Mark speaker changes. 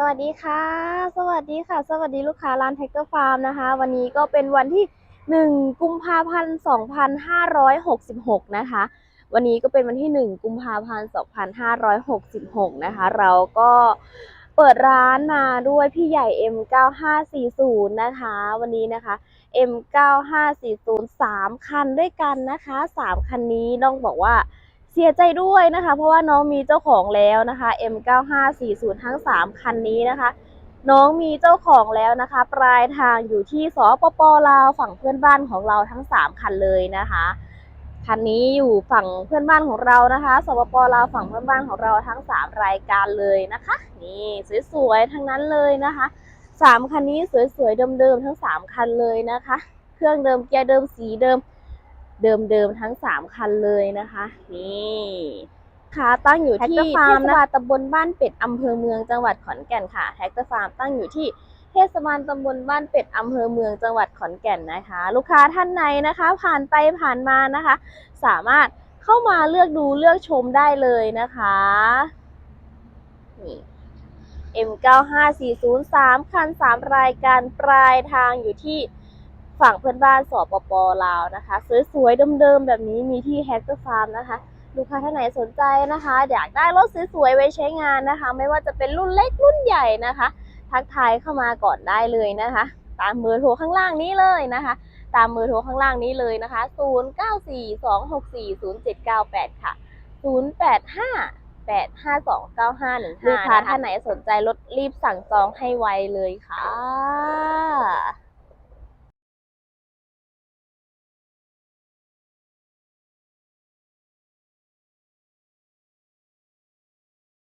Speaker 1: สวัสดีค่ะ สวัสดีค่ะ สวัสดีลูกค้าร้านแท็กเกอร์ฟาร์มนะคะ วันนี้ก็เป็นวันที่ 1 กุมภาพันธ์ 2566 นะคะ วันนี้ก็เป็นวันที่ 1 กุมภาพันธ์ 2566 นะคะ เราก็เปิดร้านมาด้วยพี่ใหญ่ M9540 นะคะ วันนี้นะคะ M9540 3 คันด้วยกันนะคะ 3 คันนี้ต้องบอกว่า เสียใจด้วยนะคะ เพราะว่าน้องมีเจ้าของแล้วนะคะ M9540 ทั้ง 3 คันนี้นะคะ น้องมีเจ้าของแล้วนะคะ ปลายทางอยู่ที่สปปลาวฝั่งเพื่อนบ้านของเราทั้ง 3 คันเลยนะคะคันนี้อยู่ฝั่งเพื่อนบ้านของเรานะคะ สปปลาวฝั่งเพื่อนบ้านของเราทั้ง 3 รายการเลยนะคะ นี่สวยๆทั้งนั้นเลยนะคะ 3 คันนี้สวยๆเดิมๆทั้ง 3 คันเลยนะคะ เครื่องเดิมเกียร์เดิมสีเดิม เดิมๆทั้ง 3 คันเลยนะคะ นี่ค่ะตั้งอยู่ที่
Speaker 2: Tractor
Speaker 1: เท
Speaker 2: Farm
Speaker 1: ศบาลตำบลบ้านเป็ดอำเภอเมืองจังหวัดขอนแก่นค่ะแท็กเตอร์ฟาร์มตั้งอยู่ที่เทศบาลตำบลบ้านเป็ดอำเภอเมืองจังหวัดขอนแก่นนะคะ ลูกค้าท่านไหนนะคะ ผ่านไปผ่านมานะคะ สามารถเข้ามาเลือกดูเลือกชมได้เลยนะคะนี่ M95403 คัน 3 รายการปลายทางอยู่ที่ ฝั่งเพื่อนบ้านสปปลาวนะคะ สวยๆเดิมๆแบบนี้มีที่แฮกเกอร์ฟาร์มนะคะลูกค้าท่านไหนสนใจนะคะ อยากได้รถสวยๆไว้ใช้งานนะคะ ไม่ว่าจะเป็นรุ่นเล็กรุ่นใหญ่นะคะ ทักทายเข้ามาก่อนได้เลยนะคะ ตามเบอร์โทรข้างล่างนี้เลยนะคะ ตามเบอร์โทรข้างล่างนี้เลยนะคะ 0942640798 ค่ะ 085 8529515ลูกค้าท่านไหนสนใจรถรีบสั่งจองให้ไวเลยค่ะ